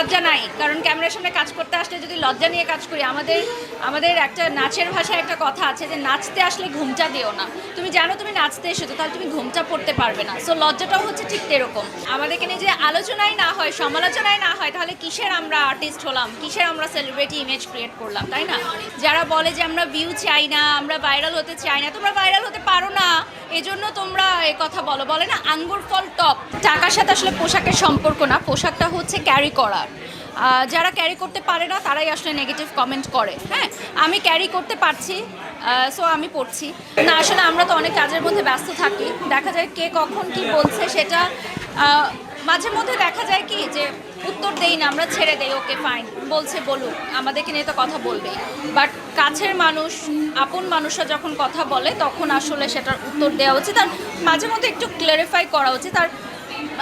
লজ্জা নাই, কারণ ক্যামেরার সামনে কাজ করতে আসলে যদি লজ্জা নিয়ে কাজ করি, আমাদের আমাদের একটা নাচের ভাষায় একটা কথা আছে যে, নাচতে আসলে ঘুমটা দিও না। তুমি জানো তুমি নাচতে এসেছ, তাহলে তুমি ঘুমটা পড়তে পারবে না। সো লজ্জাটাও হচ্ছে ঠিক এরকম। আমাদেরকে নিয়ে যে আলোচনাই না হয়, সমালোচনাই না হয়, তাহলে কিসের আমরা আর্টিস্ট হলাম? কিসের আমরা সেলিব্রিটি ইমেজ ক্রিয়েট করলাম, তাই না? যারা বলে যে, আমরা ভিউ চাই না, আমরা ভাইরাল হতে চাই না, তোমরা ভাইরাল হতে পারো না। এজন্য তোমরা এ কথা বলো। বলে না, আঙ্গুর ফল টপ। টাকার সাথে আসলে পোশাকের সম্পর্ক না, পোশাকটা হচ্ছে ক্যারি করার। যারা ক্যারি করতে পারে না, তারাই আসলে নেগেটিভ কমেন্ট করে হ্যাঁ? আমি ক্যারি করতে পারছি সো আমি পড়ছি। না, আসলে আমরা তো অনেক কাজের মধ্যে ব্যস্ত থাকি। দেখা যায় কে কখন কি বলছে সেটা মাঝে মধ্যে দেখা যায় কি যে উত্তর দেই না, আমরা ছেড়ে দেই ওকে ফাইন বলছে, বলুক, আমাদেরকে নিয়ে তো কথা বলবেই। বাট কাছের মানুষ, আপন মানুষরা যখন কথা বলে, তখন আসলে সেটার উত্তর দেওয়া উচিত। আর মাঝে মধ্যে একটু ক্লারিফাই করা উচিত। আর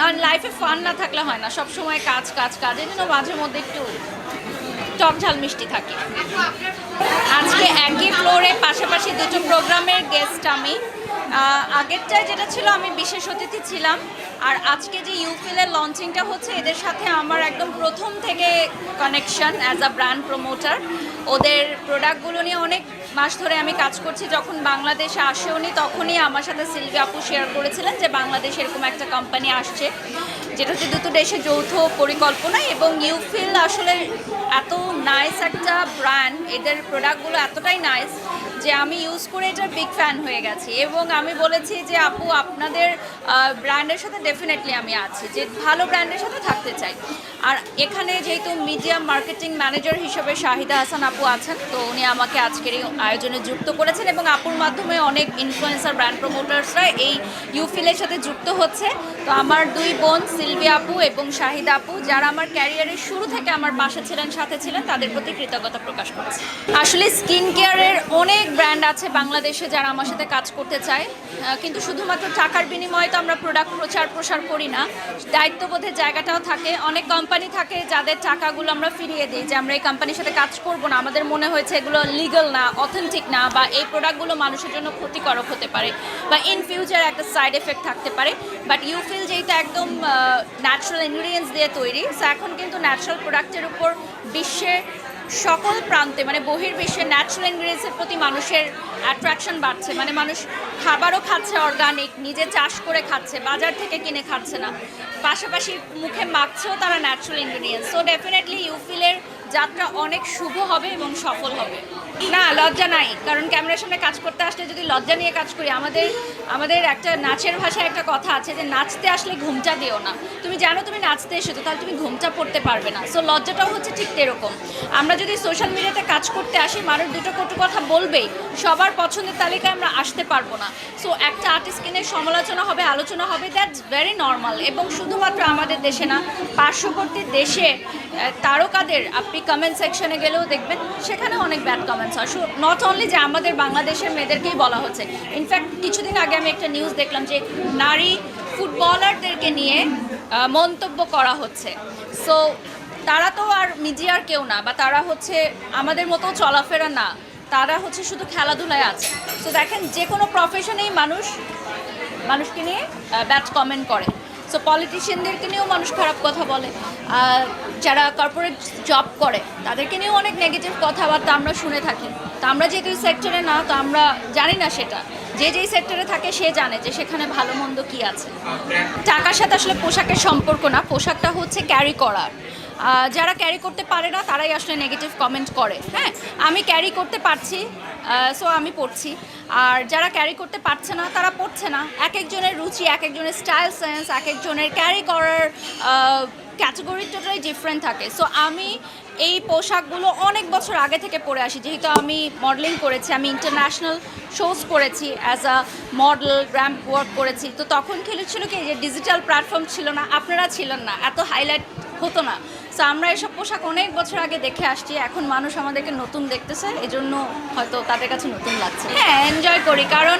আর লাইফে ফান না থাকলে হয় না। সব সময় কাজ কাজ কাজ, এই জন্য মাঝে মধ্যে একটু টক ঝাল মিষ্টি থাকে। আজকে একই ফ্লোরে পাশাপাশি দুটো প্রোগ্রামের গেস্ট আমি। আগেরটায় যেটা ছিল, আমি বিশেষ অতিথি ছিলাম। আর আজকে যে ইউফিলের লঞ্চিংটা হচ্ছে, এদের সাথে আমার একদম প্রথম থেকে connection as a brand promoter ওদের প্রোডাক্টগুলো নিয়ে অনেক মাস ধরে আমি কাজ করছি, যখন বাংলাদেশে আসে উনি তখনই আমার সাথে সিলভি আপু শেয়ার করেছিলেন যে বাংলাদেশে এরকম একটা কোম্পানি আসছে, যেটা হচ্ছে দুটো দেশের যৌথ পরিকল্পনা এবং ইউফিল আসলে এত নাইস একটা ব্র্যান্ড এদের প্রোডাক্টগুলো এতটাই নাইস যে আমি ইউজ করে এটার বিগ ফ্যান হয়ে গেছি। এবং আমি বলেছি যে, আপু, আপনাদের ব্র্যান্ডের সাথে ডেফিনেটলি আমি আছি, যে ভালো ব্র্যান্ডের সাথে থাকতে চাই। আর এখানে যেহেতু মিডিয়া মার্কেটিং ম্যানেজার হিসেবে শাহিদা হাসান আপু আছেন, তো উনি আমাকে আজকের এই আয়োজনে যুক্ত করেছেন এবং আপুর মাধ্যমে অনেক ইনফ্লুয়েন্সার ব্র্যান্ড প্রমোটার্সরা এই ইউফিলের সাথে যুক্ত হচ্ছে। তো আমার দুই বোন, সিলভি আপু এবং শাহিদা আপু, যারা আমার ক্যারিয়ারের শুরু থেকে আমার পাশে ছিলেন, সাথে ছিলেন, তাদের প্রতি কৃতজ্ঞতা প্রকাশ করছি। আসলে স্কিন কেয়ারের অনেক ব্র্যান্ড আছে বাংলাদেশে যারা আমার সাথে কাজ করতে চায়। কিন্তু শুধুমাত্র টাকার বিনিময়ে তো আমরা প্রোডাক্ট প্রচার, প্রসার করি না। দায়িত্ববোধের জায়গাটাও থাকে। অনেক কোম্পানি থাকে যাদের টাকাগুলো আমরা ফিরিয়ে দিই যে আমরা এই কোম্পানির সাথে কাজ করব না। আমাদের মনে হয়েছে এগুলো লিগাল না অথেন্টিক না বা এই প্রোডাক্টগুলো মানুষের জন্য ক্ষতিকারক হতে পারে বা ইন ফিউচার একটা সাইড এফেক্ট থাকতে পারে বাট ইউফিল যেটা একদম ন্যাচারাল ইনগ্রিডিয়েন্টস দিয়ে তৈরি। সো এখন কিন্তু ন্যাচারাল প্রোডাক্টের উপর বিশ্বে সকল প্রান্তে মানে বহির্বিশ্বে ন্যাচারাল ইনগ্রিডিয়েন্টসের প্রতি মানুষের অ্যাট্রাকশন বাড়ছে। মানে মানুষ খাবারও খাচ্ছে অর্গানিক নিজে চাষ করে খাচ্ছে, বাজার থেকে কিনে খাচ্ছে না। পাশাপাশি মুখে মাখছেও তারা ন্যাচারাল ইনগ্রিডিয়েন্টস সো ডেফিনেটলি ইউফিলের যাত্রা অনেক শুভ হবে এবং সফল হবে। না, লজ্জা নাই, কারণ ক্যামেরার সামনে কাজ করতে আসলে যদি লজ্জা নিয়ে কাজ করি, আমাদের আমাদের একটা নাচের ভাষায় একটা কথা আছে যে, নাচতে আসলে ঘুমটা দিও না। তুমি জানো তুমি নাচতে এসেছ, তাহলে তুমি ঘুমটা পড়তে পারবে না। সো লজ্জাটাও হচ্ছে ঠিক এরকম। আমরা যদি সোশ্যাল মিডিয়াতে কাজ করতে আসি, মানুষ দুটো কটু কথা বলবেই, সবার পছন্দের তালিকায় আমরা আসতে পারব না। সো একটা আর্টিস্টকে নিয়ে সমালোচনা হবে, আলোচনা হবে দ্যাটস ভেরি নর্মাল এবং শুধুমাত্র আমাদের দেশে না, পার্শ্ববর্তী দেশে তারকাদের, আপনি কমেন্ট সেকশনে গেলেও দেখবেন, সেখানে অনেক ব্যাড কমেন্টস হয়। নট অনলি যে আমাদের বাংলাদেশের মেয়েদেরকেই বলা হচ্ছে ইনফ্যাক্ট কিছুদিন আগে আমি একটা নিউজ দেখলাম যে নারী ফুটবলারদেরকে নিয়ে মন্তব্য করা হচ্ছে। সো তারা তো আর মিডিয়ার কেউ না, বা তারা হচ্ছে আমাদের মতো চলাফেরা না, তারা হচ্ছে শুধু খেলাধুলায় আছে। তো দেখেন যে কোনো প্রফেশনেই মানুষ, মানুষকে নিয়ে ব্যাট কমেন্ট করে। সো পলিটিশিয়ানদেরকে নিয়েও মানুষ খারাপ কথা বলে। আর যারা কর্পোরেট জব করে, তাদেরকে নিয়েও অনেক নেগেটিভ কথাবার্তা আমরা শুনে থাকি। তো আমরা যেহেতু সেক্টরে না, তো আমরা জানি না সেটা। যে যেই সেক্টরে থাকে, সে জানে যে সেখানে ভালো মন্দ কী আছে। টাকার সাথে আসলে পোশাকের সম্পর্ক না, পোশাকটা হচ্ছে ক্যারি করার। যারা ক্যারি করতে পারে না, তারাই আসলে নেগেটিভ কমেন্ট করে হ্যাঁ? আমি ক্যারি করতে পারছি সো আমি পড়ছি। আর যারা ক্যারি করতে পারছে না, তারা পড়ছে না। এক একজনের রুচি, এক একজনের স্টাইল সেন্স এক একজনের ক্যারি করার ক্যাটাগরি টোটালি ডিফারেন্ট থাকে। সো আমি এই পোশাকগুলো অনেক বছর আগে থেকে পরে আসি। যেহেতু আমি মডেলিং করেছি, আমি ইন্টারন্যাশনাল শোজ করেছি as a model ramp work করেছি। তো তখন খেলেছিল কি যে ডিজিটাল প্ল্যাটফর্ম ছিল না, আপনারা ছিলেন না। এত হাইলাইট হতো না। সো আমরা এসব পোশাক অনেক বছর আগে দেখে আসছি, এখন মানুষ আমাদেরকে নতুন দেখতেছে, এজন্য হয়তো তাদের কাছে নতুন লাগছে। হ্যাঁ এনজয় করি, কারণ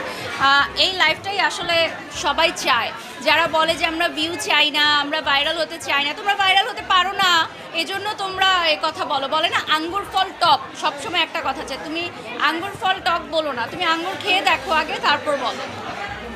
এই লাইফটাই আসলে সবাই চায়। যারা বলে যে আমরা ভিউ চাই না, আমরা ভাইরাল হতে চাই না, তোমরা ভাইরাল হতে পারো না। এজন্য তোমরা এ কথা বলো। বলে না, আঙ্গুর ফল টক সবসময় একটা কথা চাই তুমি আঙ্গুর ফল টক বলো না, তুমি আঙ্গুর খেয়ে দেখো আগে, তারপর বলো।